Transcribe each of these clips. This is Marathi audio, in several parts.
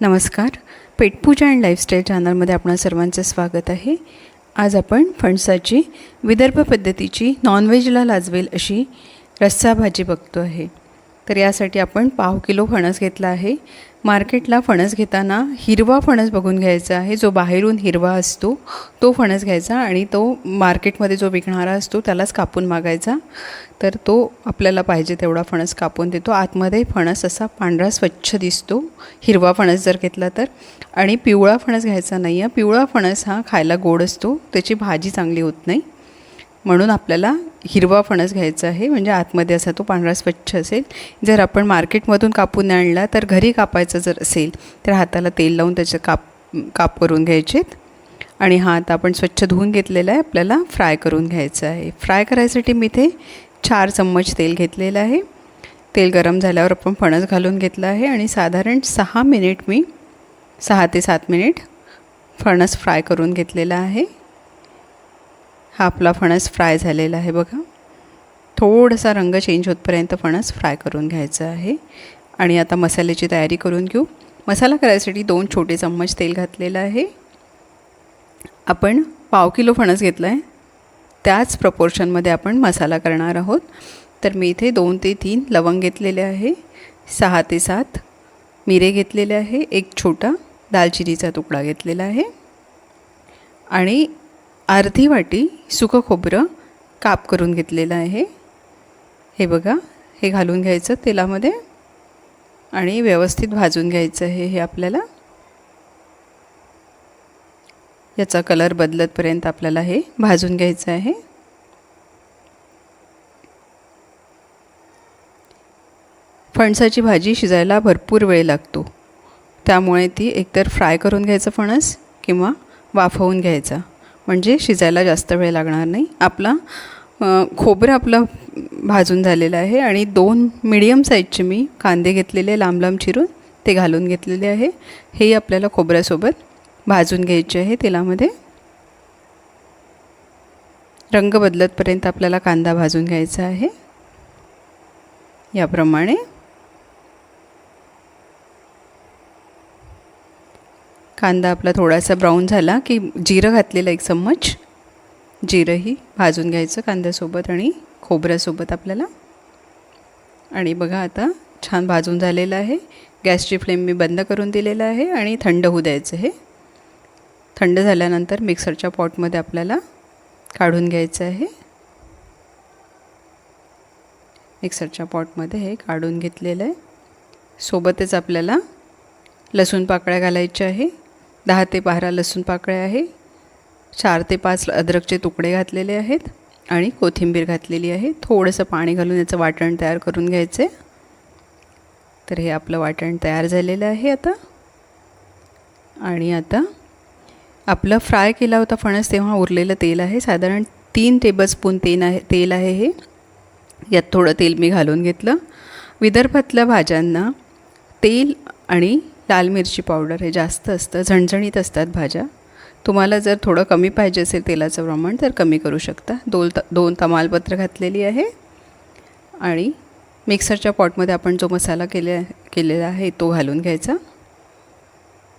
नमस्कार. पेटपूजा अँड लाईफस्टाईल चॅनलमध्ये आपणा सर्वांचं स्वागत आहे. आज आपण फणसाची विदर्भ पद्धतीची नॉनव्हेजला लाजवेल अशी रस्सा भाजी बघतो आहे. तर यासाठी आपण पाव किलो फणस घेतला आहे. मार्केटला फणस घेताना हिरवा फणस बघून घ्यायचा आहे. जो बाहेरून हिरवा असतो तो फणस घ्यायचा आणि तो मार्केटमध्ये जो विकणारा असतो त्यालाच कापून मागायचा. तर तो आपल्याला पाहिजे तेवढा फणस कापून देतो. आतमध्ये फणस असा पांढरा स्वच्छ दिसतो. हिरवा फणस जर घेतला तर. आणि पिवळा फणस घ्यायचा नाही आहे पिवळा फणस हा खायला गोड असतो. त्याची भाजी चांगली होत नाही. म्हणून आपल्याला हिरवा फणस घ्यायचा आहे म्हणजे आतमध्ये असा तो पांढरा स्वच्छ असेल. जर आपण मार्केटमधून कापून आणला तर घरी कापायचं जर असेल तर हाताला तेल लावून त्याचे काप काप करून घ्यायचेत आणि हा आता आपण स्वच्छ धुवून घेतलेला आहे आपल्याला फ्राय करून घ्यायचं आहे. फ्राय करायसाठी मी इथे चार चम्मच तेल घेतलेलं आहे. तेल गरम झाल्यावर आपण फणस घालून घेतलं आहे आणि साधारण सहा मिनिट मी सहा ते सात मिनिट फणस फ्राय करून घेतलेला आहे. हा आपला फणस फ्राय झालेला आहे बघा. थोडासा रंग चेंज होतपर्यंत फणस फ्राय करून घ्यायचा आहे. आणि आता मसाल्याची तयारी करून घेऊ. मसाला करायसाठी दोन छोटे चम्मच तेल घातलेलं आहे. आपण पाव किलो फणस घेतला आहे त्याच प्रपोर्शनमध्ये आपण मसाला करणार आहोत. तर मी इथे दोन ते तीन लवंग घेतलेले आहे. सहा ते सात मिरे घेतलेले आहे. एक छोटा दालचिनीचा तुकडा घेतलेला आहे. आणि अर्धी वाटी सुकं खोबरं काप करून घेतलेलं आहे. हे बघा हे घालून घ्यायचं तेलामध्ये आणि व्यवस्थित भाजून घ्यायचं आहे हे आपल्याला. याचा कलर बदलतपर्यंत आपल्याला हे भाजून घ्यायचं आहे. फणसाची भाजी शिजायला भरपूर वेळ लागतो. त्यामुळे ती एकतर फ्राय करून घ्यायचं फणस किंवा वाफवून घ्यायचा. म्हणजे शिजायला जास्त वेळ लागणार नाही. आपला खोबरं आपलं भाजून झालेलं आहे आणि दोन मिडियम साईजचे मी कांदे घेतलेले लांब लांब चिरून ते घालून घेतलेले आहे. हे आपल्याला खोबऱ्यासोबत भाजून घ्यायचे आहे तेलामध्ये. रंग बदलतपर्यंत आपल्याला कांदा भाजून घ्यायचा आहे. याप्रमाणे कांदा आपला थोडासा ब्राऊन झाला की जिरं घातलेलं एक चम्मच. जिरंही भाजून घ्यायचं कांद्यासोबत आणि खोबऱ्यासोबत आपल्याला. आणि बघा आता छान भाजून झालेलं आहे. गॅसची फ्लेम मी बंद करून दिलेलं आहे आणि थंड होऊ द्यायचं हे. थंड झाल्यानंतर मिक्सरच्या पॉटमध्ये आपल्याला काढून घ्यायचं आहे. मिक्सरच्या पॉटमध्ये हे काढून घेतलेलं आहे. सोबतच आपल्याला लसूण पाकळ्या घालायच्या आहे. दहा ते बारा लसूण पाकळ्या आहे. चार ते पाच अद्रकचे तुकडे घातलेले आहेत आणि कोथिंबीर घातलेली आहे. थोडंसं पाणी घालून याचं वाटण तयार करून घ्यायचं. आहे तर हे आपलं वाटण तयार झालेलं आहे आता. आणि आता आपलं फ्राय केला होता फणस तेव्हा उरलेलं तेल आहे. साधारण तीन टेबलस्पून तेल आहे तेल आहे हे. यात थोडं तेल मी घालून घेतलं. विदर्भातल्या भाज्यांना तेल आणि लाल मिरची पावडर हे जास्त असतं झणझणीत असतात भाज्या. तुम्हाला जर थोडं कमी पाहिजे असेल तेलाचं प्रमाण तर कमी करू शकता. दोन त दोन तमालपत्र घातलेली आहे. आणि मिक्सरच्या पॉटमध्ये आपण जो मसाला केले केलेला आहे तो घालून घ्यायचा.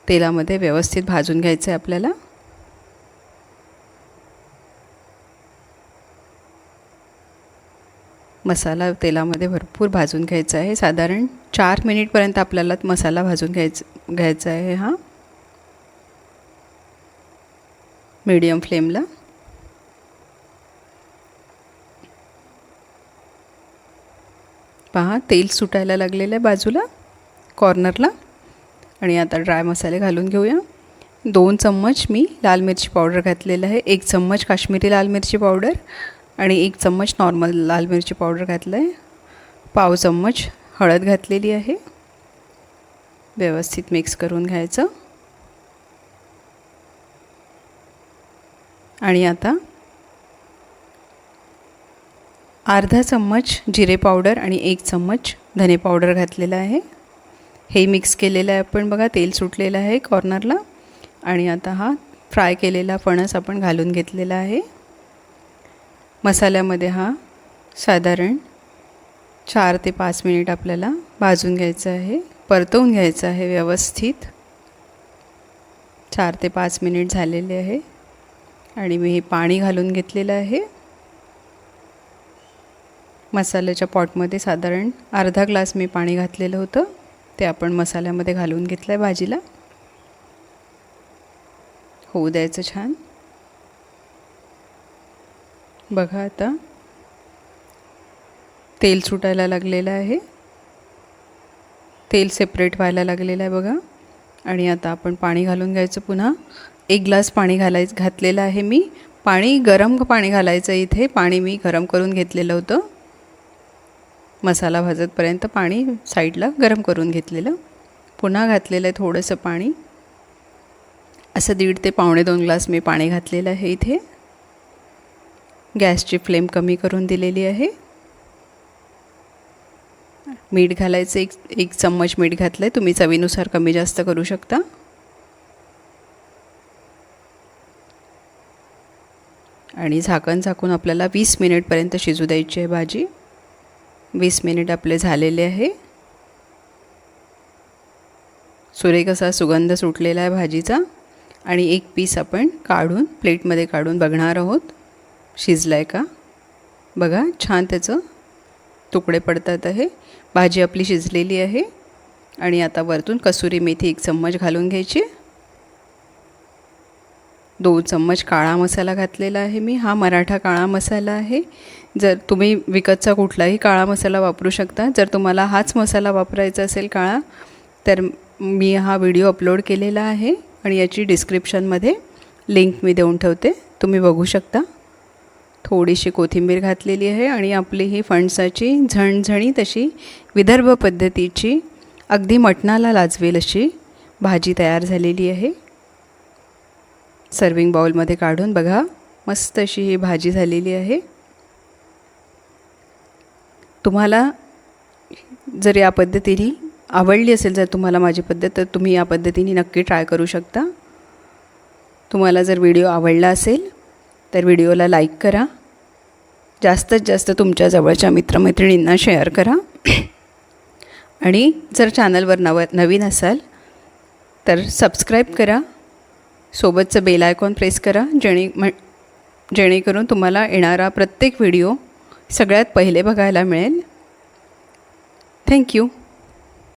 तेलामध्ये व्यवस्थित भाजून घ्यायचं आहे आपल्याला. मसाला तेलामध्ये भरपूर भाजून घ्यायचा आहे. साधारण चार मिनिटपर्यंत आपल्याला मसाला भाजून घ्यायचं घ्यायचा आहे हा. मीडियम फ्लेमला. पहा तेल सुटायला लागलेलं आहे बाजूला कॉर्नरला. आणि आता ड्राय मसाले घालून घेऊया. दोन चम्मच मी लाल मिरची पावडर घातलेलं आहे. एक चम्मच काश्मीरी लाल मिरची पावडर. आणि एक चम्मच नॉर्मल लाल मिरची पावडर घातलं आहे पाव चम्मच हळद घातलेली आहे. व्यवस्थित मिक्स करून घ्यायचं. आणि आता अर्धा चम्मच जिरे पावडर आणि एक चम्मच धने पावडर घातलेलं आहे. हे मिक्स केलेलं आहे आपण बघा तेल सुटलेलं आहे कॉर्नरला आणि आता हा फ्राय केलेला फणस आपण घालून घेतलेला आहे. मसाल्यामध्ये हा साधारण चार ते पाच मिनिट आपल्याला भाजून घ्यायचं आहे परतवून घ्यायचं आहे व्यवस्थित. चार ते पाच मिनिट झालेले आहे आणि मी हे पाणी घालून घेतलेलं आहे. मसाल्याच्या पॉटमध्ये साधारण अर्धा ग्लास मी पाणी घातलेलं होतं ते आपण मसाल्यामध्ये घालून घेतलं आहे भाजीला. होऊ द्यायचं छान. बघा आता. तेल सुटायला लागलेलं आहे. तेल सेपरेट व्हायला लागलेलं आहे बघा. आणि आता आपण पाणी घालून घ्यायचं पुन्हा. एक ग्लास पाणी घालाय घातलेलं आहे मी. पाणी गरम पाणी घालायचं इथे. पाणी मी गरम करून घेतलेलं होतं. मसाला भाजतपर्यंत पाणी साईडला गरम करून घेतलेलं. पुन्हा घातलेलं आहे थोडंसं पाणी. असं दीड ते पावणे दोन ग्लास मी पाणी घातलेलं आहे इथे. गॅसची फ्लेम कमी करून दिलेली आहे. मीठ घालायचं एक एक चम्मच मीठ घातलं आहे तुम्ही चवीनुसार कमी जास्त करू शकता. आणि झाकण झाकून आपल्याला वीस मिनिटपर्यंत शिजू द्यायची आहे भाजी. वीस मिनिट आपले झालेले आहे. सुरेख असा सुगंध सुटलेला आहे भाजीचा. आणि एक पीस आपण काढून प्लेटमध्ये काढून बघणार आहोत. शिजला आहे का? बघा छान त्याचं तुकडे पडतात आहे. भाजी आपली शिजलेली आहे. आणि आता वरतून कसुरी मेथी एक चम्मच घालून घ्यायची. दोन चम्मच काळा मसाला घातलेला आहे मी. हा मराठा काळा मसाला आहे. जर तुम्ही विकतचा कुठलाही काळा मसाला वापरू शकता. जर तुम्हाला हाच मसाला वापरायचा असेल काळा तर मी हा व्हिडिओ अपलोड केलेला आहे. आणि याची डिस्क्रिप्शनमध्ये लिंक मी देऊन ठेवते. तुम्ही बघू शकता. थोडीशी कोथिंबीर घातलेली आहे आणि आपली ही फणसाची झणझणी तशी विदर्भ पद्धतीची अगदी मटणाला लाजवेल अशी भाजी तयार झालेली आहे. सर्विंग बाउलमध्ये काढून बघा मस्त अशी ही भाजी झालेली आहे. तुम्हाला जर या पद्धतीने आवडली असेल जर तुम्हाला माझी पद्धत तर तुम्ही या पद्धतीने नक्की ट्राय करू शकता. तुम्हाला जर व्हिडिओ आवडला असेल तर व्हिडिओला लाईक करा. जास्तीत जास्त तुमच्या जवळच्या मित्रमैत्रिणींना शेअर करा. आणि जर चॅनलवर नव नवीन असाल तर सबस्क्राईब करा. सोबतचं बेल आयकॉन प्रेस करा जेणे म जेणेकरून तुम्हाला येणारा प्रत्येक व्हिडिओ सगळ्यात पहिले बघायला मिळेल. थँक्यू.